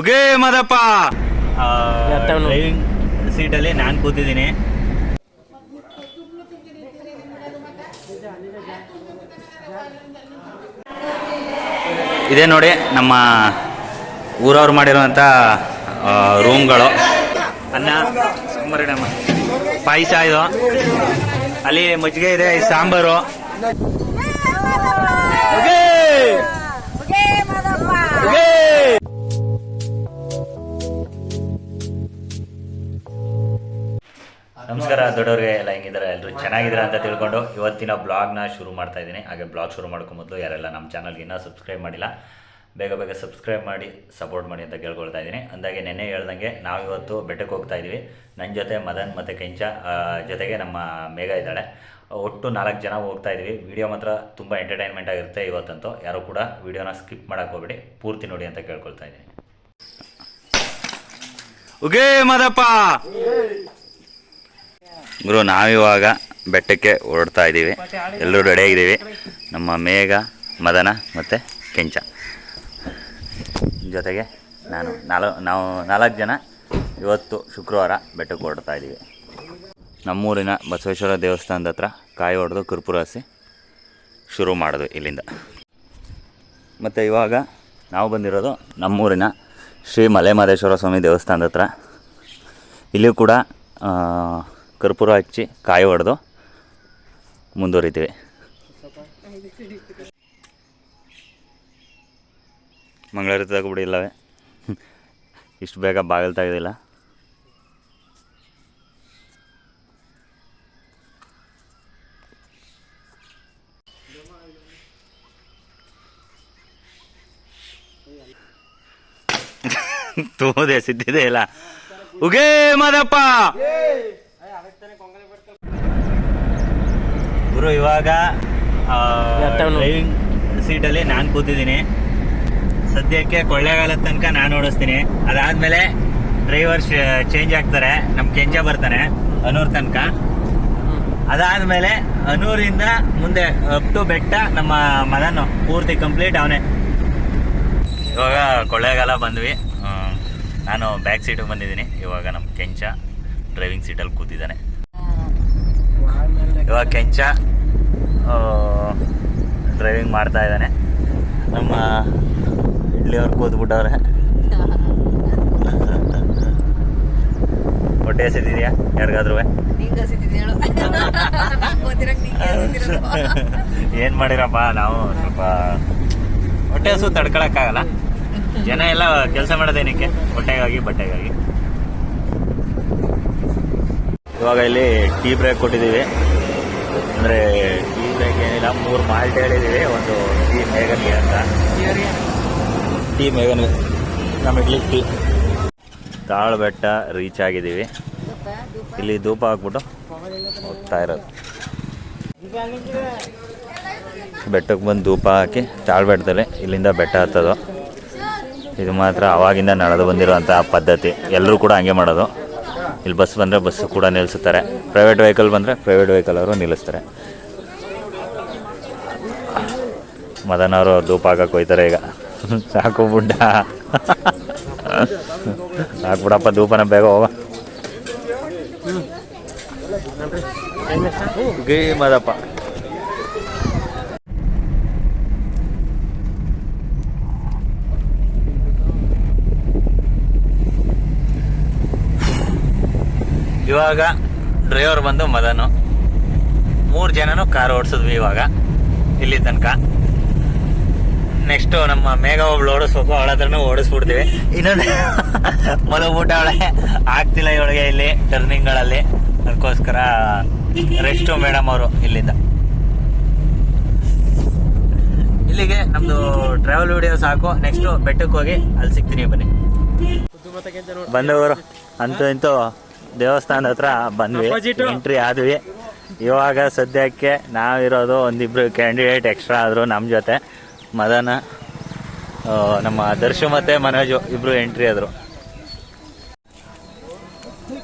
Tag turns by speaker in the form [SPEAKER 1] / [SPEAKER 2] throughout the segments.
[SPEAKER 1] ಉಗೇ ಮದಪ್ಪ.
[SPEAKER 2] ಎತ್ತವ್ನು.
[SPEAKER 1] Seat ಅಲ್ಲಿ ನಾನು ಕೂತಿದ್ದೀನಿ. ಇದೇ ನೋಡಿ ನಮ್ಮ ಊರವ್ರು ಮಾಡಿರುವಂಥ ರೂಮ್ಗಳು ಅನ್ನ ಸಾಂಬಾರಿಡಮ್ಮ ಪಾಯಸ ಇದು. ಅಲ್ಲಿ ಮಜ್ಜಿಗೆ ಇದೆ ಸಾಂಬಾರು. ನಮಸ್ಕಾರ ದೊಡ್ಡವ್ರಿಗೆ, ಎಲ್ಲ ಹೆಂಗಿದ್ದಾರೆ? ಎಲ್ಲರೂ ಚೆನ್ನಾಗಿದ್ದೀರಾ ಅಂತ ತಿಳ್ಕೊಂಡು ಇವತ್ತಿನ ಬ್ಲಾಗ್ನ ಶುರು ಮಾಡ್ತಾ ಇದ್ದೀನಿ. ಹಾಗೆ ಬ್ಲಾಗ್ ಶುರು ಮಾಡ್ಕೊ ಮೊದಲು ಯಾರೆಲ್ಲ ನಮ್ಮ ಚಾನಲ್ಗೆ ಇನ್ನೂ ಸಬ್ಸ್ಕ್ರೈಬ್ ಮಾಡಿಲ್ಲ, ಬೇಗ ಬೇಗ ಸಬ್ಸ್ಕ್ರೈಬ್ ಮಾಡಿ ಸಪೋರ್ಟ್ ಮಾಡಿ ಅಂತ ಕೇಳ್ಕೊಳ್ತಾ ಇದ್ದೀನಿ. ಅಂದಾಗೆ ನೆನ್ನೆ ಹೇಳ್ದಂಗೆ ನಾವು ಇವತ್ತು ಬೆಟ್ಟಕ್ಕೆ ಹೋಗ್ತಾ ಇದ್ದೀವಿ. ನನ್ನ ಜೊತೆ ಮದನ್ ಮತ್ತು ಕೆಂಚ ಜೊತೆಗೆ ನಮ್ಮ ಮೇಘ ಇದ್ದಾಳೆ. ಒಟ್ಟು ನಾಲ್ಕು ಜನ ಹೋಗ್ತಾ ಇದ್ದೀವಿ. ವಿಡಿಯೋ ಮಾತ್ರ ತುಂಬ ಎಂಟರ್ಟೈನ್ಮೆಂಟ್ ಆಗಿರುತ್ತೆ ಇವತ್ತಂತೂ. ಯಾರು ಕೂಡ ವಿಡಿಯೋನ ಸ್ಕಿಪ್ ಮಾಡೋಕೆ ಹೋಗ್ಬೇಡಿ. ಪೂರ್ತಿ ನೋಡಿ ಅಂತ ಕೇಳ್ಕೊಳ್ತಾ ಇದ್ದೀನಿ. ಉಗೇ ಮದಪ್ಪ. ಗುರು, ನಾವಿವಾಗ ಬೆಟ್ಟಕ್ಕೆ ಹೊರಡ್ತಾ ಇದ್ದೀವಿ. ಎಲ್ಲರೂ ರೆಡಿ ಆಗಿದ್ದೀವಿ. ನಮ್ಮ ಮೇಘ, ಮದನ ಮತ್ತು ಕೆಂಚ. ಜೊತೆಗೆ ನಾನು ನಾಲ್, ನಾವು ನಾಲ್ಕು ಜನ ಇವತ್ತು ಶುಕ್ರವಾರ ಬೆಟ್ಟಕ್ಕೆ ಹೊರಡ್ತಾ ಇದ್ದೀವಿ. ನಮ್ಮೂರಿನ ಬಸವೇಶ್ವರ ದೇವಸ್ಥಾನದ ಹತ್ರ ಕಾಯಿ ಹೊಡೆದು ಕರ್ಪೂರ ಹಸಿ ಶುರು ಮಾಡಿದ್ವಿ ಇಲ್ಲಿಂದ. ಮತ್ತು ಇವಾಗ ನಾವು ಬಂದಿರೋದು ನಮ್ಮೂರಿನ ಶ್ರೀ ಮಲೆಮಹದೇಶ್ವರ ಸ್ವಾಮಿ ದೇವಸ್ಥಾನದ ಹತ್ರ. ಇಲ್ಲಿಯೂ ಕೂಡ ಕರ್ಪೂರ ಹಚ್ಚಿ ಕಾಯಿ ಹೊಡೆದು ಮುಂದುವರಿತೀವಿ. ಮಂಗಳೂರು ತಗೊಬಿಡಿ ಇಲ್ಲವೇ? ಇಷ್ಟು ಬೇಗ ಬಾಗಿಲು ತೆಗೆದಿಲ್ಲ. ತೂದೆ ಸಿದ್ಧಿದೆ ಇಲ್ಲ. ಉಗೇ ಮದಪ್ಪ! ಗುರು ಇವಾಗ. ಡ್ರೈವಿಂಗ್ ಸೀಟಲ್ಲಿ ನಾನು ಕೂತಿದ್ದೀನಿ. ಸದ್ಯಕ್ಕೆ ಕೊಳ್ಳೇಗಾಲದ ತನಕ ನಾನು ಓಡಿಸ್ತೀನಿ. ಅದಾದ್ಮೇಲೆ ಡ್ರೈವರ್ ಚೇಂಜ್ ಆಗ್ತಾರೆ. ನಮ್ಮ ಕೆಂಚ ಬರ್ತಾನೆ ಅನೂರ್ ತನಕ. ಅದಾದ್ಮೇಲೆ ಅನೂರಿಂದ ಮುಂದೆ ಅಪ್ ಟು ಬೆಟ್ಟ ನಮ್ಮ ಮದನು ಪೂರ್ತಿ ಕಂಪ್ಲೀಟ್ ಅವನೇ. ಇವಾಗ ಕೊಳ್ಳೇಗಾಲ ಬಂದ್ವಿ. ನಾನು ಬ್ಯಾಕ್ ಸೀಟಿಗೆ ಬಂದಿದ್ದೀನಿ. ಇವಾಗ ನಮ್ಮ ಕೆಂಚ ಡ್ರೈವಿಂಗ್ ಸೀಟಲ್ಲಿ ಕೂತಿದ್ದಾನೆ. ಇವಾಗ ಕೆಂಚ ಡ್ರೈವಿಂಗ್ ಮಾಡ್ತಾ ಇದ್ದಾನೆ. ನಮ್ಮ ಇಡ್ಲಿಯವ್ರು ಕೂತ್ಬಿಟ್ಟವ್ರೆ. ಹೊಟ್ಟೆ ಹಸಿದಿದೆಯಾ ಯಾರಿಗಾದ್ರೂ ಏನು ಮಾಡಿರಪ್ಪ ನಾವು ಸ್ವಲ್ಪ ಹೊಟ್ಟೆ ಹಸು ತಡ್ಕೊಳಕ್ಕಾಗಲ್ಲ. ಜನ ಎಲ್ಲ ಕೆಲಸ ಮಾಡೋದೇನಕ್ಕೆ ಹೊಟ್ಟೆಗಾಗಿ ಬಟ್ಟೆಗಾಗಿ. ಇವಾಗ ಇಲ್ಲಿ ಟೀ ಬ್ರೇಕ್ ಕೊಟ್ಟಿದ್ದೀವಿ. ಅಂದರೆ ಏನಿಲ್ಲ ಮೂರು ಮಾಲ್ಟ್ ಹೇಳಿದ್ದೀವಿ ಒಂದು ಟೀ ಮೇಘನ್ಗೆ ಅಂತ. ಟೀ ಮೇಘನ್ಗೆ ನಮ್ಮ ಇಡ್ಲಿ ಟೀ ತಾಳು ಬೆಟ್ಟ ರೀಚ್ ಆಗಿದ್ದೀವಿ ಇಲ್ಲಿ ಧೂಪ ಹಾಕ್ಬಿಟ್ಟು ಹೋಗ್ತಾ ಇರೋದು. ಬೆಟ್ಟಕ್ಕೆ ಬಂದು ಧೂಪ ಹಾಕಿ ತಾಳು ಬೆಟ್ಟದಲ್ಲಿ ಇಲ್ಲಿಂದ ಬೆಟ್ಟ ಹತ್ತೋದು. ಇದು ಮಾತ್ರ ಅವಾಗಿಂದ ನಡೆದು ಬಂದಿರೋಂಥ ಪದ್ಧತಿ. ಎಲ್ಲರೂ ಕೂಡ ಹಂಗೆ ಮಾಡೋದು. ಇಲ್ಲಿ ಬಸ್ ಬಂದರೆ ಬಸ್ಸು ಕೂಡ ನಿಲ್ಲಿಸುತ್ತಾರೆ ಪ್ರೈವೇಟ್ ವೆಹಿಕಲ್ ಬಂದರೆ ಪ್ರೈವೇಟ್ ವೆಹಿಕಲ್ ಅವರು ನಿಲ್ಲಿಸ್ತಾರೆ. ಮದನ್ ಅವರು ಧೂಪ ಹಾಕಕ್ಕೆ ಹೋಯ್ತಾರೆ ಈಗ. ಸಾಕು ಬುಡ್ಡ ಸಾಕು ಬಿಡಪ್ಪ ಧೂಪನ ಬೇಗ ಹೋಗ. ಮದಪ್ಪ. ಇವಾಗ ಡ್ರೈವರ್ ಬಂದು ಮದನು. ಮೂರು ಜನನು ಕಾರ್ ಓಡಿಸಿದ್ವಿ ಇವಾಗ, ಇಲ್ಲಿ ತನಕ. ನೆಕ್ಸ್ಟು ನಮ್ಮ ಮೇಘ ಒಬ್ಳು ಓಡಿಸ್ಬೇಕು ಅವಳ ಹತ್ರನೂ ಓಡಿಸ್ಬಿಡ್ತೀವಿ. ಇನ್ನೊಂದು ಮಲಗ್ಬಿಟ್ಟ ಅವಳೆ ಆಗ್ತಿಲ್ಲ ಇವಳಿಗೆ ಇಲ್ಲಿ ಟರ್ನಿಂಗ್ಗಳಲ್ಲಿ. ಅದಕ್ಕೋಸ್ಕರ ರೆಸ್ಟು ಮೇಡಮ್ ಅವರು ಇಲ್ಲಿಂದ. ಇಲ್ಲಿಗೆ ನಮ್ದು ಟ್ರಾವೆಲ್ ವಿಡಿಯೋ ಸಾಕು. ನೆಕ್ಸ್ಟು ಬೆಟ್ಟಕ್ಕೆ ಹೋಗಿ ಅಲ್ಲಿ ಸಿಗ್ತೀನಿ ಬನ್ನಿ. ಬಂದವರು ಅಂತೂ ಇಂತೂ ದೇವಸ್ಥಾನದ ಹತ್ರ ಬಂದ್ವಿ. ಎಂಟ್ರಿ ಆದ್ವಿ. ಇವಾಗ ಸದ್ಯಕ್ಕೆ ನಾವಿರೋದು ಒಂದಿಬ್ರು ಕ್ಯಾಂಡಿಡೇಟ್ ಎಕ್ಸ್ಟ್ರಾ ಆದ್ರು ನಮ್ಮ ಜೊತೆ. ಮದನ ನಮ್ಮ ದರ್ಶು ಮತ್ತೆ ಮನೋಜು ಇಬ್ರು ಎಂಟ್ರಿ ಆದರು.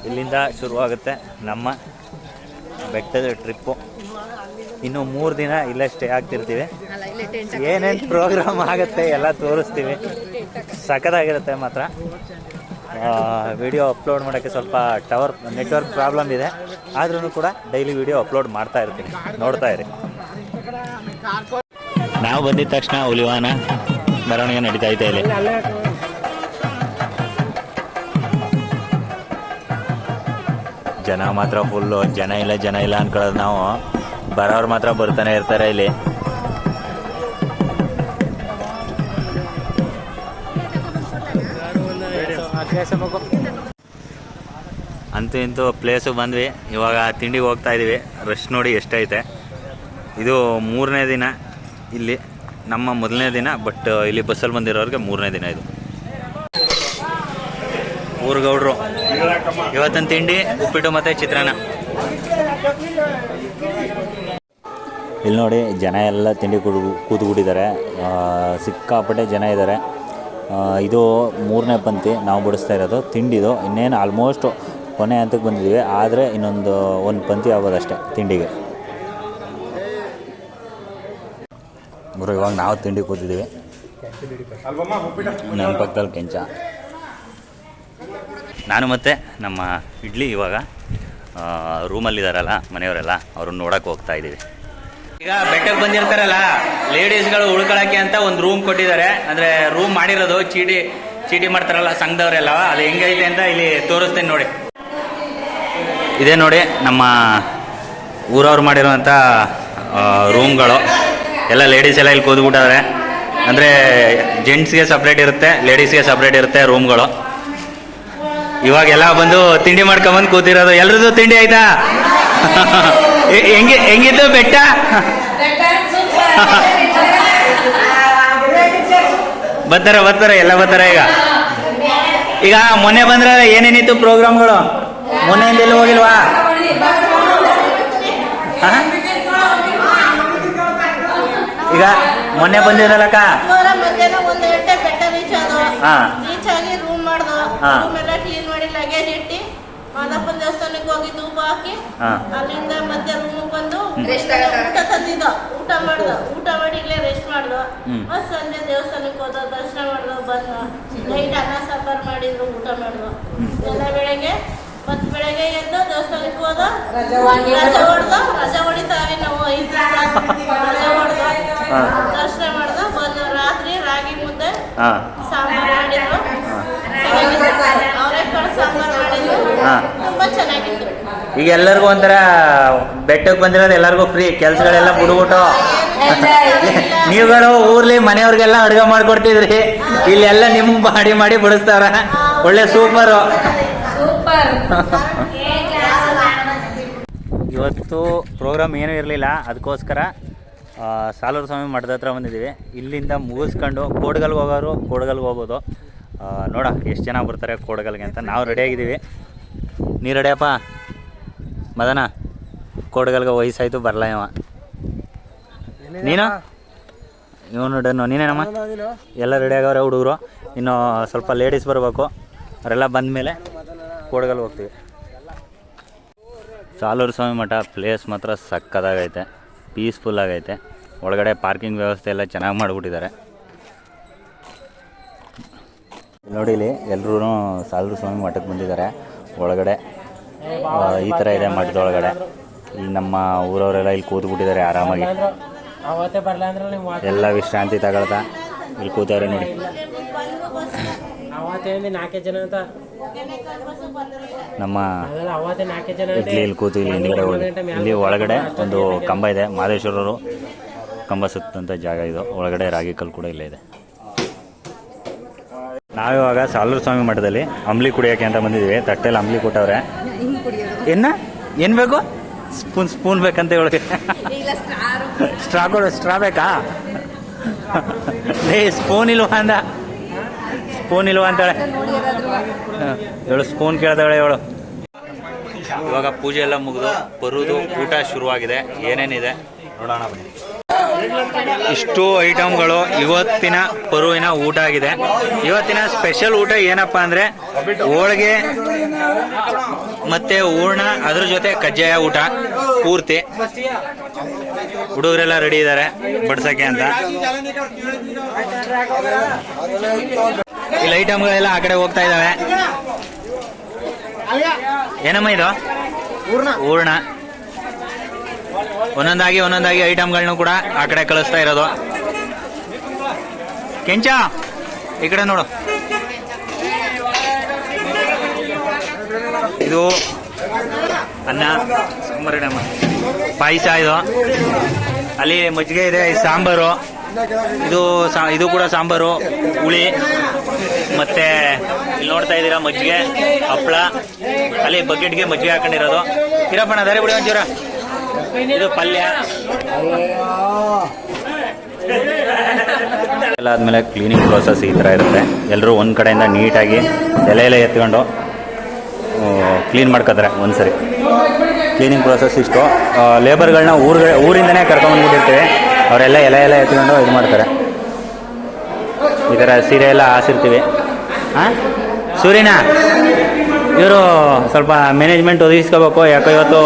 [SPEAKER 1] ಇಲ್ಲಿಂದ ಶುರುವಾಗುತ್ತೆ ನಮ್ಮ ಬೆಟ್ಟದ ಟ್ರಿಪ್ಪು ಇನ್ನು ಮೂರು ದಿನ ಇಲ್ಲೇ ಸ್ಟೇ ಆಗ್ತಿರ್ತೀವಿ. ಏನೇನು ಪ್ರೋಗ್ರಾಮ್ ಆಗುತ್ತೆ ಎಲ್ಲ ತೋರಿಸ್ತೀವಿ. ಸಖತ್ತಾಗಿರುತ್ತೆ ಮಾತ್ರ. ವಿಡಿಯೋ ಅಪ್ಲೋಡ್ ಮಾಡೋಕ್ಕೆ ಸ್ವಲ್ಪ ಟವರ್ ನೆಟ್ವರ್ಕ್ ಪ್ರಾಬ್ಲಮ್ ಇದೆ. ಆದ್ರೂ ಕೂಡ ಡೈಲಿ ವಿಡಿಯೋ ಅಪ್ಲೋಡ್ ಮಾಡ್ತಾ ಇರ್ತೀನಿ. ನೋಡ್ತಾ ಇರಿ. ನಾವು ಬಂದಿದ ತಕ್ಷಣ ಹುಲಿವಾನ ಮೆರವಣಿಗೆ ನಡೀತಾ ಇದೆ ಇಲ್ಲಿ. ಜನ ಮಾತ್ರ ಫುಲ್ಲು ಜನ ಇಲ್ಲ ಜನ ಇಲ್ಲ ಅನ್ಕೊಳ್ಳೋದು ನಾವು. ಬರೋರು ಮಾತ್ರ ಬರ್ತಾನೆ ಇರ್ತಾರೆ ಇಲ್ಲಿ. ಅಂತೂ ಇಂತೂ ಪ್ಲೇಸಿಗೆ ಬಂದ್ವಿ. ಇವಾಗ ತಿಂಡಿಗೆ ಹೋಗ್ತಾ ಇದೀವಿ. ರಶ್ ನೋಡಿ ಎಷ್ಟೈತೆ. ಇದು ಮೂರನೇ ದಿನ. ಇಲ್ಲಿ ನಮ್ಮ ಮೊದಲನೇ ದಿನ ಬಟ್ ಇಲ್ಲಿ ಬಸ್ಸಲ್ಲಿ ಬಂದಿರೋರಿಗೆ ಮೂರನೇ ದಿನ ಇದು. ಊರುಗೌಡ್ರು, ಇವತ್ತಿನ ತಿಂಡಿ ಉಪ್ಪಿಟ್ಟು ಮತ್ತು ಚಿತ್ರಾನ್ನ. ಇಲ್ಲಿ ನೋಡಿ, ಜನ ಎಲ್ಲ ತಿಂಡಿ ಕುಡು ಕೂತ್ಬಿಟ್ಟಿದ್ದಾರೆ. ಸಿಕ್ಕಾಪಟ್ಟೆ ಜನ ಇದ್ದಾರೆ. ಇದು ಮೂರನೇ ಪಂಕ್ತಿ, ನಾವು ಬಿಡಿಸ್ತಾ ಇರೋದು. ತಿಂಡಿದು ಇನ್ನೇನು ಆಲ್ಮೋಸ್ಟ್ ಕೊನೆ ಹಂತಕ್ಕೆ ಬಂದಿದ್ದೀವಿ. ಆದರೆ ಇನ್ನೊಂದು, ಒಂದು ಪಂಕ್ತಿ ಆಗೋದಷ್ಟೇ ತಿಂಡಿಗೆ. ಗುರು ಇವಾಗ ನಾವು ತಿಂಡಿ ಕೂತಿದ್ದೀವಿ ನನ್ನ ಪಕ್ಕದಲ್ಲಿ ಕೆಂಚ. ನಾನು ಮತ್ತೆ ನಮ್ಮ ಇಡ್ಲಿ ಇವಾಗ ರೂಮಲ್ಲಿದ್ದಾರಲ್ಲ ಮನೆಯವರೆಲ್ಲ ಅವ್ರನ್ನ ನೋಡಕ್ಕೆ ಹೋಗ್ತಾ ಇದ್ದೀವಿ ಈಗ ಬೆಟ್ಟಕ್ಕೆ ಬಂದಿರ್ತಾರಲ್ಲ ಲೇಡೀಸ್ಗಳು ಉಳ್ಕೊಳಕ್ಕೆ ಅಂತ ಒಂದು ರೂಮ್ ಕೊಟ್ಟಿದ್ದಾರೆ. ಅಂದರೆ ರೂಮ್ ಮಾಡಿರೋದು ಚೀಟಿ ಚೀಟಿ ಮಾಡ್ತಾರಲ್ಲ ಸಂಘದವರೆಲ್ಲ ಅದು ಹೆಂಗೈತೆ ಅಂತ ಇಲ್ಲಿ ತೋರಿಸ್ತೀನಿ ನೋಡಿ. ಇದೇ ನೋಡಿ ನಮ್ಮ ಊರವ್ರು ಮಾಡಿರೋಂಥ ರೂಮ್ಗಳು ಎಲ್ಲ ಲೇಡೀಸ್ ಎಲ್ಲ ಇಲ್ಲಿ ಕೂದ್ಬಿಟ್ಟಾದ್ರೆ ಅಂದರೆ ಜೆಂಟ್ಸ್ಗೆ ಸಪ್ರೇಟ್ ಇರುತ್ತೆ ಲೇಡೀಸ್ಗೆ ಸಪ್ರೇಟ್ ಇರುತ್ತೆ ರೂಮ್ಗಳು ಇವಾಗೆಲ್ಲ ಬಂದು ತಿಂಡಿ ಮಾಡ್ಕೊಂಬಂದು ಕೂತಿರೋದು. ಎಲ್ರದ್ದು ತಿಂಡಿ ಆಯ್ತಾ? ಹೆಂಗೆ ಹೆಂಗಿದ್ದು ಬೆಟ್ಟ? ಬರ್ತಾರೆ ಬರ್ತಾರೆ, ಎಲ್ಲ ಬರ್ತಾರೆ ಈಗ. ಈಗ ಮೊನ್ನೆ ಬಂದ್ರೆ ಏನೇನಿತ್ತು ಪ್ರೋಗ್ರಾಮ್ಗಳು ಮೊನ್ನೆಯಿಂದ ಎಲ್ಲಿ ಹೋಗಿಲ್ವಾ? ಈಗ ಮೊನ್ನೆ ಬಂದಿರಲ್ಲಕ್ಕ
[SPEAKER 3] ಇವಾಗ ಮಧ್ಯಾಹ್ನ ಒಂದು ಗಂಟೆ ಬೆಟ್ಟ ರೀಚ್ ಆದವು
[SPEAKER 1] ಹಾ.
[SPEAKER 3] ರೀಚ್ ಆಗಿ ರೂಮ್ ಮಾಡ್ದು.
[SPEAKER 1] ಹಾ.
[SPEAKER 3] ರೂಮ್ ಎಲ್ಲ ಕ್ಲೀನ್ ಮಾಡಿ ಲಗೇಜ್ ಇಟ್ಟು ಮಾದಪ್ಪನ ದೇವಸ್ಥಾನಕ್ಕೆ ಹೋಗಿ ಧೂಪ ಹಾಕಿ
[SPEAKER 1] ಹಾ.
[SPEAKER 3] ಅಲ್ಲಿಂದ ಮತ್ತೆ ರೂಮ್ ಬಂದು
[SPEAKER 1] ರೆಸ್ಟ್
[SPEAKER 3] ಊಟ ತಂದಿದ್ದು. ಊಟ ಮಾಡ್ದು. ಊಟ ಮಾಡಿ ಇಲ್ಲೇ ರೆಸ್ಟ್ ಮಾಡ್ದು.
[SPEAKER 1] ಹ್ಮ್.
[SPEAKER 3] ಮತ್ತೆ ಸಂಜೆ ದೇವಸ್ಥಾನಕ್ಕೆ ಹೋದ ದರ್ಶನ ಮಾಡ್ದು ಬಂದು. ನೈಟ್ ಅನ್ನ ಸಾಂಬಾರ್ ಮಾಡಿದ್ರು ಊಟ ಮಾಡ್ದು. ಎಲ್ಲ ಬೆಳಗ್ಗೆ ಮತ್ತೆ ಬೆಳಗ್ಗೆ ಎದ್ದು ದೇವಸ್ಥಾನಕ್ಕೆ ಹೋದ. ರಜೆ ಹೊಡೆದ. ರಜೆ ಹೊಡಿತಾವೆ ನಾವು ಐದು ರಜೆ ಹೊಡೆದ
[SPEAKER 1] ಹಾ.
[SPEAKER 3] ದರ್ಶನ ಮಾಡ್ದ ಬಂದು ರಾತ್ರಿ ರಾಗಿ ಮುದ್ದೆ
[SPEAKER 1] ಹಾಂ.
[SPEAKER 3] ಸಾಂಬಾರ್ ಮಾಡಿದ್ರು. ಅವರೆಕಾಳು ಸಾಂಬಾರ್ ಮಾಡಿದ್ರು.
[SPEAKER 1] ಹಾ.
[SPEAKER 3] ತುಂಬಾ ಚೆನ್ನಾಗಿತ್ತು.
[SPEAKER 1] ಈಗ ಎಲ್ಲರಿಗೂ ಒಂಥರ ಬೆಟ್ಟಕ್ಕೆ ಬಂದಿರೋದು ಎಲ್ಲರಿಗೂ ಫ್ರೀ ಕೆಲಸಗಳೆಲ್ಲ ಬಿಡ್ಬಿಟ್ಟು. ನೀವುಗಳು ಊರ್ಲಿ ಮನೆಯವ್ರಿಗೆಲ್ಲ ಅಡುಗೆ ಮಾಡ್ಕೊಡ್ತಿದ್ರಿ. ಇಲ್ಲೆಲ್ಲ ನಿಮ್ಗೆ ಮಾಡಿ ಮಾಡಿ ಬಿಡಿಸ್ತಾರ ಒಳ್ಳೆ ಸೂಪರು ಇವತ್ತು ಪ್ರೋಗ್ರಾಮ್ ಏನೂ ಇರಲಿಲ್ಲ ಅದಕ್ಕೋಸ್ಕರ ಆ, ಸಾಲೂರು ಸ್ವಾಮಿ ಮಠದ ಹತ್ರ ಬಂದಿದ್ದೀವಿ. ಇಲ್ಲಿಂದ ಮುಗಿಸ್ಕೊಂಡು ಕೋಡ್ಗಲ್ಗೆ ಹೋಗೋರು ಕೋಡ್ಗಲ್ಗೆ ಹೋಗ್ಬೋದು. ಆ, ನೋಡ ಎಷ್ಟು ಜನ ಬರ್ತಾರೆ ಕೋಡ್ಗಲ್ಗೆ ಅಂತ. ನಾವು ರೆಡಿಯಾಗಿದ್ದೀವಿ ನೀ ರೆಡಿಯಪ್ಪ ಮದನ ಕೋಡ್ಗಲ್ಗೆ ವಯಸ್ಸಾಯ್ತು ಬರಲ ಇವ. ನೀನು? ಇವನು ಡನ್ನು ನೀನೇನಮ್ಮ? ಎಲ್ಲ ರೆಡಿ ಆಗವ್ರೆ ಹುಡುಗರು. ಇನ್ನು ಸ್ವಲ್ಪ ಲೇಡೀಸ್ ಬರಬೇಕು. ಅವರೆಲ್ಲ ಬಂದಮೇಲೆ ಕೋಡ್ಗಲ್ ಹೋಗ್ತೀವಿ. ಸಾಲೂರು ಸ್ವಾಮಿ ಮಠ ಪ್ಲೇಸ್ ಮಾತ್ರ ಸಕ್ಕದಾಗೈತೆ ಪೀಸ್ಫುಲ್ ಆಗೈತೆ. ಒಳಗಡೆ ಪಾರ್ಕಿಂಗ್ ವ್ಯವಸ್ಥೆ ಎಲ್ಲ ಚೆನ್ನಾಗಿ ಮಾಡಿಬಿಟ್ಟಿದ್ದಾರೆ. ನೋಡಿ ಇಲ್ಲಿ ಎಲ್ಲರೂ ಸಾಲೂರು ಸ್ವಾಮಿ ಮಠಕ್ಕೆ ಬಂದಿದ್ದಾರೆ. ಒಳಗಡೆ ಈ ಥರ ಇದೆ ಮಠದೊಳಗಡೆ. ಇಲ್ಲಿ ನಮ್ಮ ಊರವರೆಲ್ಲ ಇಲ್ಲಿ ಕೂತ್ಬಿಟ್ಟಿದ್ದಾರೆ ಆರಾಮಾಗಿ. ಎಲ್ಲ ವಿಶ್ರಾಂತಿ ತಗೊಳ್ತಾ ಇಲ್ಲಿ ಕೂತವ್ರೆ ನೋಡಿ.
[SPEAKER 2] ನಾಲ್ಕೇ ಜನ ಅಂತ.
[SPEAKER 1] ನಮ್ಮ
[SPEAKER 2] ಇಡ್ಲಿ
[SPEAKER 1] ಇಲ್ಲಿ ಕೂತು ಇಲ್ಲಿ ಹಿಂದ್ಗಡೆ ಹೋಗಿ. ಇಲ್ಲಿ ಒಳಗಡೆ ಒಂದು ಕಂಬ ಇದೆ ಮಹದೇಶ್ವರರು ಕಂಬ ಸುತ್ತಂಥ ಜಾಗ ಇದು. ಒಳಗಡೆ ರಾಗಿ ಕಲ್ಲು ಕೂಡ ಇಲ್ಲೇ ಇದೆ. ನಾವಿವಾಗ ಸಾಲೂರು ಸ್ವಾಮಿ ಮಠದಲ್ಲಿ ಅಂಬ್ಲಿ ಕುಡಿಯೋಕೆ ಅಂತ ಬಂದಿದ್ದೀವಿ. ತಟ್ಟೆಲಿ ಅಂಬ್ಲಿ ಕೊಟ್ಟವ್ರೆ. ಏನ ಏನು ಬೇಕು? ಸ್ಪೂನ್ ಸ್ಪೂನ್ ಬೇಕಂತ ಹೇಳಿ. ಸ್ಟ್ರಾ ಕೊಡು ಸ್ಟ್ರಾ ಬೇಕಾ? ಏ ಸ್ಪೂನ್ ಇಲ್ವಾ ಅಂದ? ಸ್ಪೂನ್ ಇಲ್ವಾ ಅಂತಾಳೆ. ಹೇಳು ಸ್ಪೂನ್ ಕೇಳ್ತಾಳೆ ಹೇಳು. ಇವಾಗ ಪೂಜೆ ಎಲ್ಲ ಮುಗಿದು ಬರುವುದು ಊಟ ಶುರುವಾಗಿದೆ. ಏನೇನಿದೆ? ನೋಡೋಣ ಬನ್ನಿ. ಇಷ್ಟು ಐಟಮ್ಗಳು ಇವತ್ತಿನ ಪರುವಿನ ಊಟ ಆಗಿದೆ. ಇವತ್ತಿನ ಸ್ಪೆಷಲ್ ಊಟ ಏನಪ್ಪ ಅಂದ್ರೆ ಹೋಳಿಗೆ ಮತ್ತೆ ಹೂರ್ಣ ಅದ್ರ ಜೊತೆ ಕಜ್ಜಾಯ ಊಟ ಪೂರ್ತಿ. ಹುಡುಗರೆಲ್ಲ ರೆಡಿ ಇದ್ದಾರೆ ಬಡ್ಸಕ್ಕೆ ಅಂತ. ಇಲ್ಲಿ ಐಟಮ್ಗಳೆಲ್ಲ ಆ ಕಡೆ ಹೋಗ್ತಾ ಇದ್ದಾವೆ ಏನಮ್ಮ ಇದು? ಹೂರ್ಣ. ಒಂದೊಂದಾಗಿ ಒಂದೊಂದಾಗಿ ಐಟಮ್ಗಳನ್ನೂ ಕೂಡ ಆ ಕಡೆ ಕಳಿಸ್ತಾ ಇರೋದು. ಕೆಂಚ ಈ ಕಡೆ ನೋಡು. ಇದು ಅನ್ನ ಸಾಂಬಾರಿಡಮ್ಮ ಪಾಯಸ ಇದು. ಅಲ್ಲಿ ಮಜ್ಜಿಗೆ ಇದೆ ಇದು ಸಾಂಬಾರು. ಇದು ಇದು ಕೂಡ ಸಾಂಬಾರು, ಹುಳಿ, ಮತ್ತೆ ಇಲ್ಲಿ ನೋಡ್ತಾ ಇದ್ದೀರಾ ಮಜ್ಜಿಗೆ, ಹಪ್ಪಳ. ಅಲ್ಲಿ ಬಕೆಟ್ಗೆ ಮಜ್ಜಿಗೆ ಹಾಕೊಂಡಿರೋದು. ಇರಪ್ಪಣ್ಣ, ದಾರಿ ಬಿಡಿ ಒಂಚೂರ. ಇದು ಪಲ್ಯ. ಎಲ್ಲ ಆದಮೇಲೆ ಕ್ಲೀನಿಂಗ್ ಪ್ರೋಸೆಸ್ ಈ ಥರ ಇರುತ್ತೆ. ಎಲ್ಲರೂ ಒಂದು ಕಡೆಯಿಂದ ನೀಟಾಗಿ ಎಲೆ ಎಲೆ ಎತ್ಕೊಂಡು ಕ್ಲೀನ್ ಮಾಡ್ಕೋತಾರೆ ಒಂದ್ಸರಿ. ಕ್ಲೀನಿಂಗ್ ಪ್ರೋಸೆಸ್ ಇಷ್ಟು. ಲೇಬರ್ಗಳನ್ನ ಊರ್ಗಳ ಊರಿಂದನೇ ಕರ್ಕೊಂಡ್ಬಂದ್ಬಿಟ್ಟಿರ್ತೀವಿ ಅವರೆಲ್ಲ ಎಲೆ ಎಲ್ಲ ಎತ್ಕೊಂಡು ಇದು ಮಾಡ್ತಾರೆ. ಈ ಥರ ಸೀರೆ ಎಲ್ಲ ಹಾಸಿರ್ತೀವಿ. ಹಾಂ ಸೂರ್ಯನ ಇವರು ಸ್ವಲ್ಪ ಮ್ಯಾನೇಜ್ಮೆಂಟ್ ಒದಗಿಸ್ಕೋಬೇಕು. ಯಾಕೋ ಇವತ್ತು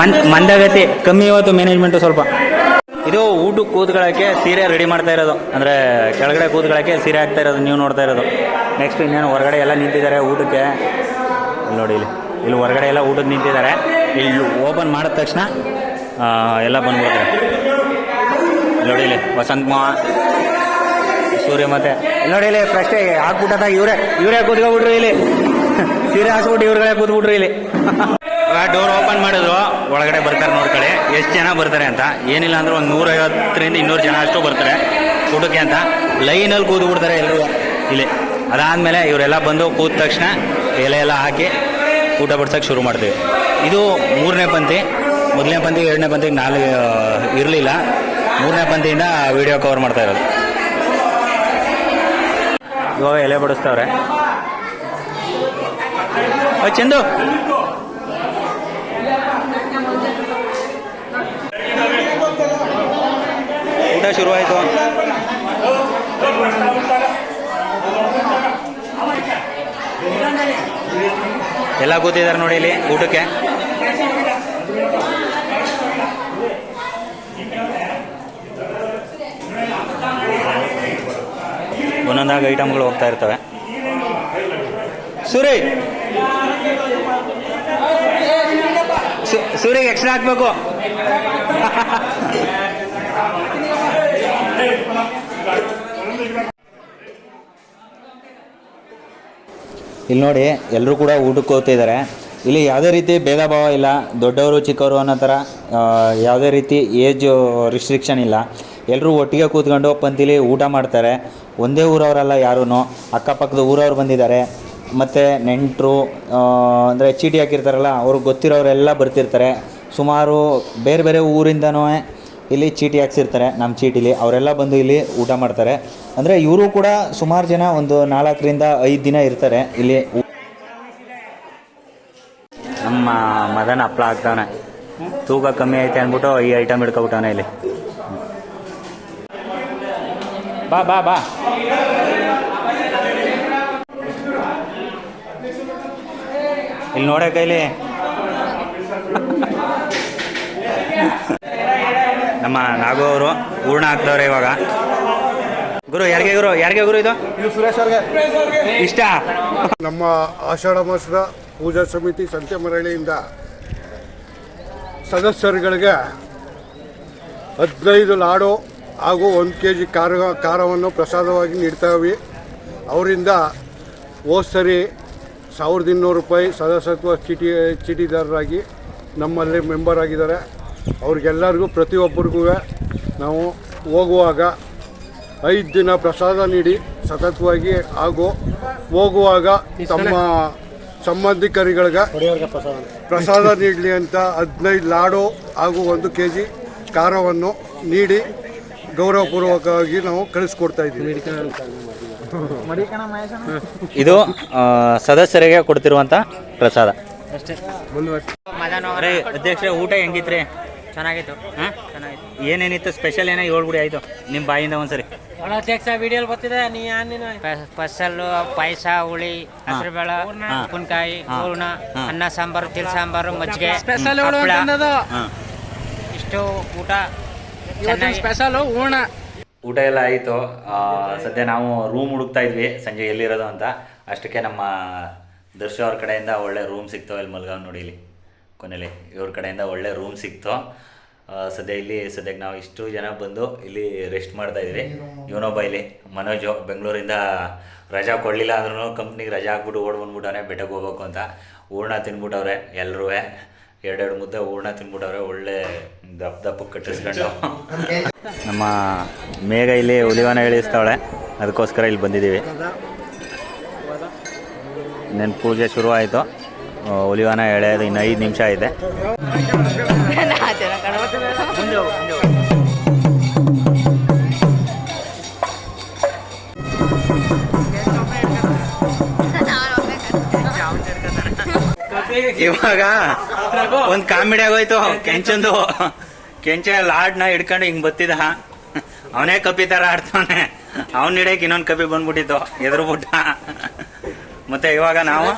[SPEAKER 1] ಮನ್ ಮಂದಗತಿ. ಕಮ್ಮಿ ಇವತ್ತು ಮ್ಯಾನೇಜ್ಮೆಂಟು ಸ್ವಲ್ಪ. ಇದು ಊಟಕ್ಕೆ ಕೂತ್ಕೊಳ್ಳೋಕ್ಕೆ ಸೀರೆ ರೆಡಿ ಮಾಡ್ತಾ ಇರೋದು. ಅಂದರೆ ಕೆಳಗಡೆ ಕೂತ್ಕೊಳ್ಳೋಕ್ಕೆ ಸೀರೆ ಹಾಕ್ತಾ ಇರೋದು ನೀವು ನೋಡ್ತಾ ಇರೋದು. ನೆಕ್ಸ್ಟ್ ಇನ್ನೇನು ಹೊರಗಡೆ ಎಲ್ಲ ನಿಂತಿದ್ದಾರೆ ಊಟಕ್ಕೆ. ನೋಡಿ ಇಲ್ಲಿ. ಇಲ್ಲಿ ಹೊರಗಡೆ ಎಲ್ಲ ಊಟಕ್ಕೆ ನಿಂತಿದ್ದಾರೆ. ಇಲ್ಲಿ ಓಪನ್ ಮಾಡಿದ ತಕ್ಷಣ ಎಲ್ಲ ಬಂದ್ಬಿಡ್ತಾರೆ ಇಲ್ಲಿ ವಸಂತ ಮಾ ಸೂರ್ಯ ಮತ್ತೆ ನೋಡಿಲಿ ನೋಡಿ ಇಲ್ಲಿ ಪ್ರಶ್ನೆ ಹಾಕ್ಬಿಟ್ಟದ ಇವರೇ. ಇವರೇ ಕೂತ್ಕೊಬಿಟ್ರು ಇಲ್ಲಿ. ಸೀರೆ ಹಾಕ್ಬಿಟ್ಟು ಇವ್ರಗಳೇ ಕೂತ್ಬಿಟ್ರು ಇಲ್ಲಿ. ಡೋರ್ ಓಪನ್ ಮಾಡಿದ್ರು. ಒಳಗಡೆ ಬರ್ತಾರೆ ನೋಡ್ಕೊಳ್ಳಿ ಎಷ್ಟು ಜನ ಬರ್ತಾರೆ ಅಂತ. ಏನಿಲ್ಲ ಅಂದ್ರೆ ಒಂದು ನೂರೈವತ್ತರಿಂದ ಇನ್ನೂರು ಜನ ಅಷ್ಟು ಬರ್ತಾರೆ. ಊಟಕ್ಕೆ ಅಂತ. ಲೈನಲ್ಲಿ ಕೂತು ಬಿಡ್ತಾರೆ ಎಲ್ಲರೂ ಇಲ್ಲಿ. ಅದಾದಮೇಲೆ ಇವರೆಲ್ಲ ಬಂದು ಕೂತ ತಕ್ಷಣ ಎಲೆ ಎಲ್ಲ ಹಾಕಿ ಊಟ ಬಡ್ಸೋಕ್ಕೆ ಶುರು ಮಾಡ್ತೀವಿ. ಇದು ಮೂರನೇ ಪಂತಿ ಮೊದಲನೇ ಪಂತಿ ಎರಡನೇ ಪಂತಿಗೆ ನಾಲ್ಕು ಇರಲಿಲ್ಲ. ಮೂರನೇ ಪಂತಿಯಿಂದ ವಿಡಿಯೋ ಕವರ್ ಮಾಡ್ತಾ ಇರೋದು. ಇವಾಗ ಎಲೆ ಬಡಿಸ್ತವ್ರೆ. ಚಂದು. ಊಟ ಶುರುವಾಯಿತು. ಎಲ್ಲ ಕೂತಿದ್ದಾರೆ ನೋಡಿ ಇಲ್ಲಿ ಊಟಕ್ಕೆ. ಒಂದೊಂದಾಗಿ ಐಟಮ್ಗಳು ಹೋಗ್ತಾ ಇರ್ತವೆ. ಸೂರಿ! ಸು- ಸೂರಿಗೆ ಎಕ್ಸ್ಟ್ರಾ ಹಾಕ್ಬೇಕು. ಇಲ್ಲಿ ನೋಡಿ ಎಲ್ಲರೂ ಕೂಡ ಊಟಕ್ಕೆ ಹೋಗ್ತಿದ್ದಾರೆ ಇಲ್ಲಿ ಯಾವುದೇ ರೀತಿ ಭೇದ ಭಾವ ಇಲ್ಲ. ದೊಡ್ಡವರು ಚಿಕ್ಕವರು ಅನ್ನೋ ಥರ ಯಾವುದೇ ರೀತಿ ಏಜ್ ರಿಸ್ಟ್ರಿಕ್ಷನ್ ಇಲ್ಲ. ಎಲ್ಲರೂ ಒಟ್ಟಿಗೆ ಕೂತ್ಕೊಂಡು ಪಂತಿಲಿ ಊಟ ಮಾಡ್ತಾರೆ. ಒಂದೇ ಊರವರಲ್ಲ ಯಾರೂ ಅಕ್ಕಪಕ್ಕದ ಊರವ್ರು ಬಂದಿದ್ದಾರೆ. ಮತ್ತು ನೆಂಟರು ಅಂದರೆ ಚೀಟಿ ಹಾಕಿರ್ತಾರಲ್ಲ, ಅವ್ರಿಗೆ ಗೊತ್ತಿರೋರೆಲ್ಲ ಬರ್ತಿರ್ತಾರೆ. ಸುಮಾರು ಬೇರೆ ಬೇರೆ ಊರಿಂದನೂ ಇಲ್ಲಿ ಚೀಟಿ ಹಾಕ್ಸಿರ್ತಾರೆ, ನಮ್ಮ ಚೀಟಿಲಿ. ಅವರೆಲ್ಲ ಬಂದು ಇಲ್ಲಿ ಊಟ ಮಾಡ್ತಾರೆ. ಅಂದರೆ ಇವರು ಕೂಡ ಸುಮಾರು ಜನ ಒಂದು ನಾಲ್ಕರಿಂದ ಐದು ದಿನ ಇರ್ತಾರೆ ಇಲ್ಲಿ ನಮ್ಮ ಮದನ ಹಪ್ಪಳ ಆಗ್ತಾನೆ ತೂಕ ಕಮ್ಮಿ ಐತೆ ಅಂದ್ಬಿಟ್ಟು ಈ ಐಟಮ್ ಹಿಡ್ಕೊಬಿಟ್ಟವನೆ ಇಲ್ಲಿ. ಬಾ ಬಾ ಬಾ. ಇಲ್ಲಿ ನೋಡ ಕೈಲಿ. ನಮ್ಮ ನಾಗು ಅವರು ಹೂರ್ಣ ಆಗ್ತವ್ರೆ ಇವಾಗ. ಗುರು ಯಾರಿಗೆ ಗುರು? ಯಾರಿಗೆ ಗುರು ಇದು?
[SPEAKER 4] ಇದು ಸುರೇಶ್ ಅವ್ರಿಗೆ.
[SPEAKER 1] ಇಷ್ಟ?
[SPEAKER 4] ನಮ್ಮ ಆಷಾಢ ಮಾಸದ ಪೂಜಾ ಸಮಿತಿ ಸಂತೆ ಮರಳಿಯಿಂದ ಸದಸ್ಯರುಗಳಿಗೆ ಹದಿನೈದು ಲಾಡು ಹಾಗೂ ಒಂದು ಕೆ ಜಿ ಖಾರ ಖಾರವನ್ನು ಪ್ರಸಾದವಾಗಿ ನೀಡ್ತಾವೆ. ಅವರಿಂದ ಹೋದ ಸರಿ ಸಾವಿರದ ಇನ್ನೂರು ರೂಪಾಯಿ ಸದಸ್ಯತ್ವ ಚೀಟಿ ಚೀಟಿದಾರರಾಗಿ ನಮ್ಮಲ್ಲಿ ಮೆಂಬರ್ ಆಗಿದ್ದಾರೆ. ಅವ್ರಿಗೆಲ್ಲರಿಗೂ ಪ್ರತಿಯೊಬ್ಬರಿಗೂ ನಾವು ಹೋಗುವಾಗ ಐದು ದಿನ ಪ್ರಸಾದ ನೀಡಿ ಸತತವಾಗಿ ಹಾಗೂ ಹೋಗುವಾಗ ತಮ್ಮ ಸಂಬಂಧಿಕರಿಗಳಿಗೆ ಪ್ರಸಾದ. ನೀಡಲಿ ಅಂತ ಹದಿನೈದು ಲಾಡು ಹಾಗೂ ಒಂದು ಕೆ ಜಿ ಖಾರವನ್ನು ನೀಡಿ ಗೌರವಪೂರ್ವಕವಾಗಿ ನಾವು ಕಳಿಸ್ಕೊಡ್ತಾ ಇದ್ದೀವಿ.
[SPEAKER 1] ಇದು ಆ, ಸದಸ್ಯರಿಗೆ ಕೊಡ್ತಿರುವಂತ ಪ್ರಸಾದ. ಅರೆ ಅಧ್ಯಕ್ಷ ಊಟ ಹೆಂಗಿತ್ರಿ?
[SPEAKER 5] ಚೆನ್ನಾಗಿತ್ತು
[SPEAKER 1] ಹಾ?
[SPEAKER 5] ಚೆನ್ನಾಗಿತ್ತು
[SPEAKER 1] ಏನೇನಿತ್ತು? ಸ್ಪೆಷಲ್ ಏನೋ ಹೇಳ್ಬಿಡಿ ಆಯ್ತು ನಿಮ್ಮ ಬಾಯಿಂದ ಒಂದ್ಸರಿ.
[SPEAKER 2] ಅಧ್ಯಕ್ಷ ವಿಡಿಯೋಲ್ ಬರ್ತಿದೆ. ನೀ ನೀನು?
[SPEAKER 5] ಫಸಲು ಪಾಯಸ ಹುಳಿ ಹಸಿರುಬೇಳೆ. ಉಪ್ಪಿನಕಾಯಿ. ಹೂರ್ಣ
[SPEAKER 1] ಹಾ.
[SPEAKER 5] ಅನ್ನ ಸಾಂಬಾರು ತಿಲ್ ಸಾಂಬಾರು ಮಜ್ಜಿಗೆ
[SPEAKER 2] ಸ್ಪೆಷಲ್.
[SPEAKER 1] ಹಾಂ.
[SPEAKER 5] ಇಷ್ಟು ಊಟ ಚೆನ್ನಾಗಿ.
[SPEAKER 2] ಸ್ಪೆಷಲ್ ಹೂಣ
[SPEAKER 1] ಊಟ ಎಲ್ಲ ಆಯಿತು. ಸದ್ಯ ನಾವು ರೂಮ್ ಹುಡುಕ್ತಾ ಇದ್ವಿ. ಸಂಜೆ ಎಲ್ಲಿರೋದು ಅಂತ. ಅಷ್ಟಕ್ಕೆ ನಮ್ಮ ದರ್ಶ ಅವ್ರ ಕಡೆಯಿಂದ ಒಳ್ಳೆ ರೂಮ್ ಸಿಕ್ತೋ. ಇಲ್ಲಿ ಮಲ್ಗಾವ್ ನೋಡಿ ಇಲ್ಲಿ ಕೊನೆಯಲ್ಲಿ ಇವ್ರ ಕಡೆಯಿಂದ ಒಳ್ಳೆ ರೂಮ್ ಸಿಕ್ತು. ಸದ್ಯ ಇಲ್ಲಿ ಸದ್ಯಕ್ಕೆ ನಾವು ಇಷ್ಟು ಜನ ಬಂದು ಇಲ್ಲಿ ರೆಸ್ಟ್ ಮಾಡ್ತಾ ಇದ್ವಿ. ಇವನೊಬ್ಬ ಇಲ್ಲಿ ಮನೋಜು ಬೆಂಗಳೂರಿಂದ ರಜಾ ಕೊಡಲಿಲ್ಲ ಅಂದ್ರೂ ಕಂಪ್ನಿಗೆ ರಜಾ ಹಾಕ್ಬಿಟ್ಟು ಓಡ್ ಬಂದ್ಬಿಟ್ಟವ್ರೆ ಬೆಟ್ಟಕ್ಕೆ ಹೋಗ್ಬೇಕು ಅಂತ. ಹೂರ್ಣ ತಿನ್ಬಿಟ್ಟವ್ರೆ ಎಲ್ಲರೂ ಎರಡೆರಡು ಮುದ್ದೆ ಹೂರ್ಣ ತಿನ್ಬಿಟ್ಟವ್ರೆ ಒಳ್ಳೆ ದಪ್ಪ ದಪ್ಪ ಕಟ್ಟಿಸ್ಕೊಂಡು. ನಮ್ಮ ಮೇಘ ಇಲ್ಲಿ ಹುಲಿವನ ಇಳಿಸ್ತಾವಳೆ. ಅದಕ್ಕೋಸ್ಕರ ಇಲ್ಲಿ ಬಂದಿದ್ದೀವಿ. ನೆನ್ ಪೂಜೆ ಶುರು ಆಯಿತು. ಹುಲಿವನ ಎಳೆಯೋದು ಇನ್ನು ಐದು ನಿಮಿಷ ಇದೆ. ಇವಾಗ ಒಂದು ಕಾಮಿಡಿ ಆಗೋಯ್ತು. ಕೆಂಚಂದು ಕೆಂಚ. ಲಾಡ್ನ ಹಿಡ್ಕೊಂಡು ಹಿಂಗ್ ಬತ್ತಿದ ಅವನೇ ಕಪಿ ತರ ಆಡ್ತಾನೆ ಅವನ್ ಹಿಡಿಯಕ್ ಇನ್ನೊಂದು ಕಪಿ ಬಂದ್ಬಿಟ್ಟಿತ್ತು. ಎದುರು ಬಿಟ್ಟ ಮತ್ತೆ ಇವಾಗ ನಾವು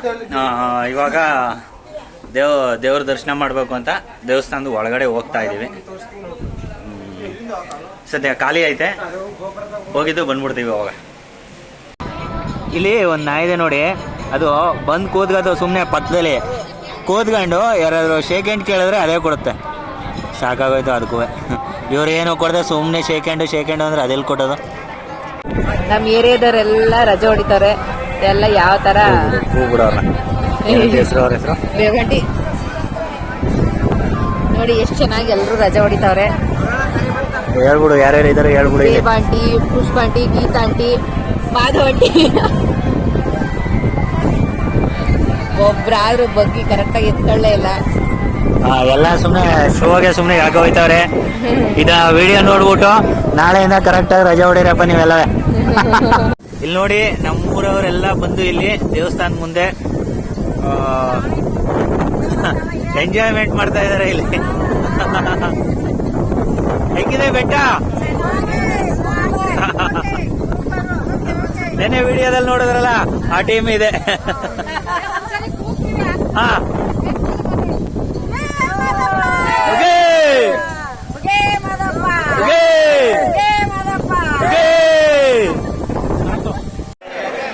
[SPEAKER 1] ಇವಾಗ ದೇವ್ ದೇವ್ರ ದರ್ಶನ ಮಾಡಬೇಕು ಅಂತ ದೇವಸ್ಥಾನದ ಒಳಗಡೆ ಹೋಗ್ತಾ ಇದೀವಿ ಹ್ಮ್. ಸದ್ಯ ಖಾಲಿ ಐತೆ. ಹೋಗಿದ್ದು ಬಂದ್ಬಿಡ್ತೀವಿ ಅವಾಗ ಇಲ್ಲಿ ಒಂದು ನಾಯಿದೆ ನೋಡಿ. ಅದು ಬಂದು ಕೂದ್ಗದು ಸುಮ್ಮನೆ ಪಕ್ಕದಲ್ಲಿ. ಕೂತ್ಕೊಂಡು ಯಾರಾದರೂ ಶೇಕ್ ಹ್ಯಾಂಡ್ ಕೇಳಿದ್ರೆ ಅದೇ ಕೊಡುತ್ತೆ. ಸಾಕಾಗೋಯ್ತು ಅದಕ್ಕೂ. ಇವ್ರು ಏನು ಕೊಡದೆ ಸುಮ್ಮನೆ ಶೇಕ್ ಹ್ಯಾಂಡು ಶೇಕ್ ಹ್ಯಾಂಡು ಅಂದ್ರೆ ಅದೆಲ್ಲಿ ಕೊಡೋದು.
[SPEAKER 6] ನಮ್ಮ ಏರಿಯಾದವರೆಲ್ಲ ರಜೆ ಹೊಡಿತಾರೆ. ಎಲ್ಲ ಯಾವ ತರ?
[SPEAKER 1] ಹೂ ಬಿಡೋರ್ನ ಹೆಸರು ಅವ್ರ ಹೆಸರು?
[SPEAKER 6] ಬೇಗಂಟಿ ನೋಡಿ ಎಷ್ಟು ಚೆನ್ನಾಗಿ ಎಲ್ಲರೂ ರಜೆ ಹೊಡಿತಾವ್ರೆ.
[SPEAKER 1] ಹೇಳ್ಬಿಡು ಯಾರ್ಯಾರು ಇದಾರೆ ಹೇಳ್ಬಿಡು ಇಲ್ಲಿ.
[SPEAKER 6] ದೇವಾಂಟಿ ಪುಷ್ಪಾಂಟಿ ಗೀತಾಂಟಿ ಮಾಧವಂಟಿ. ಒಬ್ರಾದ್ರೂ ಬಗ್ಗಿ ಕರೆಕ್ಟಾಗಿ ಎತ್ಕೊಳ್ಳೇ ಇಲ್ಲ.
[SPEAKER 1] ಎಲ್ಲ ಸುಮ್ಮನೆ ಶೋಗೆ ಸುಮ್ಮನೆ ಯಾಕೆ ಹೋಯ್ತವ್ರೆ. ಇದ ವಿಡಿಯೋ ನೋಡ್ಬಿಟ್ಟು ನಾಳೆಯಿಂದ ಕರೆಕ್ಟಾಗಿ ರಜೆ ಹೊಡೀರಪ್ಪ ನೀವೆಲ್ಲ. ಇಲ್ಲಿ ನೋಡಿ ನಮ್ಮೂರವರೆಲ್ಲ ಬಂದು ಇಲ್ಲಿ ದೇವಸ್ಥಾನದ ಮುಂದೆ ಎಂಜಾಯ್ಮೆಂಟ್ ಮಾಡ್ತಾ ಇದಾರೆ ಇಲ್ಲಿ. ಹೆಂಗಿದೆ ಬೆಟ್ಟ? ನೆನ್ನೆ ವಿಡಿಯೋದಲ್ಲಿ ನೋಡಿದ್ರಲ್ಲ ಆ ಟೀಮ್ ಇದೆ.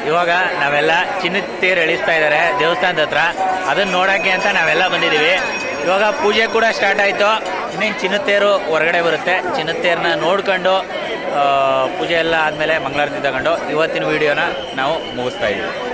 [SPEAKER 1] ಇವಾಗ ನಾವೆಲ್ಲ ಚಿನ್ನದ ತೇರು ಎಳಿಸ್ತಾ ಇದ್ದಾರೆ ದೇವಸ್ಥಾನದ ಹತ್ರ. ಅದನ್ನ ನೋಡಕ್ಕೆ ಅಂತ ನಾವೆಲ್ಲ ಬಂದಿದ್ದೀವಿ. ಇವಾಗ ಪೂಜೆ ಕೂಡ ಸ್ಟಾರ್ಟ್ ಆಯಿತು. ಇನ್ನೇನು ಚಿನ್ನದ ತೇರು ಹೊರಗಡೆ ಬರುತ್ತೆ. ಚಿನ್ನದ ತೇರನ್ನ ನೋಡ್ಕೊಂಡು ಪೂಜೆ ಎಲ್ಲ ಆದಮೇಲೆ ಮಂಗಳಾರತಿ ತಗೊಂಡು ಇವತ್ತಿನ ವಿಡಿಯೋನ ನಾವು ಮುಗಿಸ್ತಾ ಇದ್ದೀವಿ.